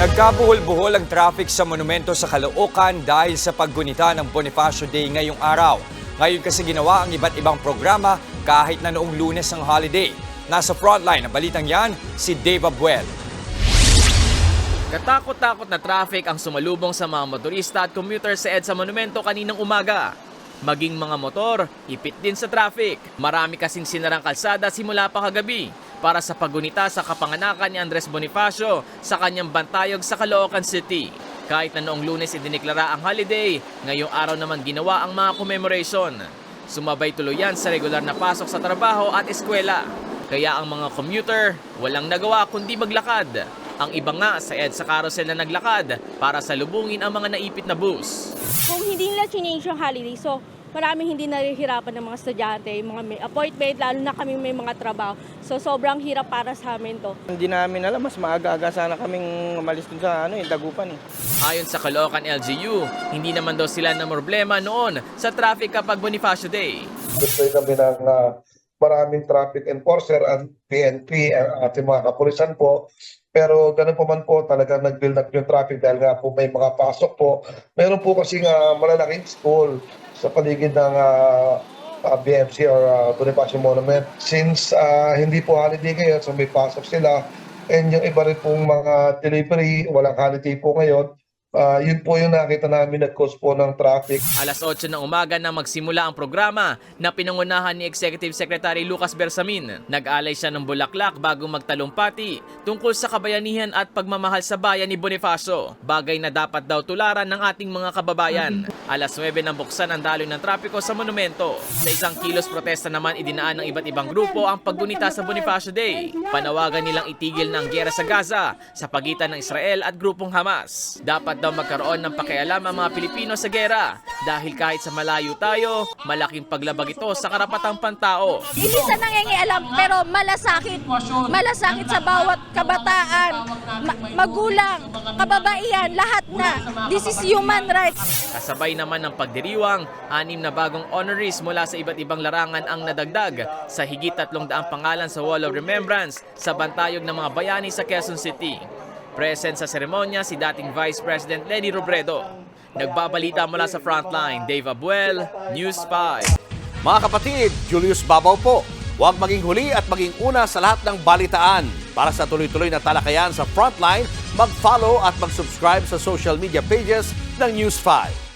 Nagkabuhol-buhol ang traffic sa monumento sa Caloocan dahil sa paggunita ng Bonifacio Day ngayong araw. Ngayon kasi ginawa ang iba't ibang programa kahit na noong lunes ang holiday. Nasa frontline ng balitang yan, si Dave Abuel. Katakot-takot na traffic ang sumalubong sa mga motorista at commuter sa EDSA Monumento kaninang umaga. Maging mga motor, ipit din sa traffic. Marami kasing sinarang kalsada simula pa kagabi para sa pagunita sa kapanganakan ni Andres Bonifacio sa kanyang bantayog sa Caloocan City. Kahit na noong lunes idineklara ang holiday, ngayong araw naman ginawa ang mga commemoration. Sumabay tuloy yan sa regular na pasok sa trabaho at eskwela. Kaya ang mga commuter walang nagawa kundi maglakad. Ang iba nga sa EDSA carousel na naglakad para salubungin ang mga naipit na bus. kung hindi nila change yung holiday, so maraming hindi narihirapan ng mga estudyante, yung mga may appointment, lalo na kami may mga trabaho. So sobrang hirap para sa amin to. Hindi namin alam, mas maaga-aga sana kaming umalis dun sa ano, eh, Dagupan eh. Ayon sa Caloocan LGU, hindi naman daw sila na problema noon sa traffic kapag Bonifacio Day. gusto kami ng ah, maraming traffic enforcer at PNP ang ating mga kapulisan po. Pero ganun po man po talagang nag-build up yung traffic dahil nga po may mga pasok po. Meron po kasi nga malalaking school sa paligid ng ah, ah, BMC or uh, Bonifacio Monument. Since ah, hindi po holiday ngayon, so may pasok sila. And yung iba rin pong mga delivery, walang holiday po ngayon. Ah, yun po yung nakita namin nag-cause po ng traffic. Alas 8 ng umaga na magsimula ang programa na pinangunahan ni Executive Secretary Lucas Bersamin. Nag-alay siya ng bulaklak bago magtalumpati tungkol sa kabayanihan at pagmamahal sa bayan ni Bonifacio. Bagay na dapat daw tularan ng ating mga kababayan. Alas 9 nang buksan ang daloy ng trapiko sa monumento. Sa isang kilos protesta naman idinaan ng iba't ibang grupo ang paggunita sa Bonifacio Day. Panawagan nilang itigil ng gera sa Gaza sa pagitan ng Israel at grupong Hamas. Dapat daw magkaroon ng pakialam ang mga Pilipino sa gera dahil kahit sa malayo tayo, malaking paglabag ito sa karapatang pantao. Hindi sa nangingialam, pero malasakit. Malasakit sa bawat kabataan, ma- magulang, kababaihan, lahat na. This is human rights. Kasabay naman ng pagdiriwang, anim na bagong honorees mula sa iba't ibang larangan ang nadagdag sa higit tatlong daang pangalan sa Wall of Remembrance sa bantayog ng mga bayani sa Quezon City. Present sa seremonya si dating Vice President Lenny Robredo. Nagbabalita mula sa Frontline, Dave Abuel, News 5. Mga kapatid, Julius Babaw po. Huwag maging huli at maging una sa lahat ng balitaan. Para sa tuloy-tuloy na talakayan sa Frontline, mag-follow at mag-subscribe sa social media pages ng News 5.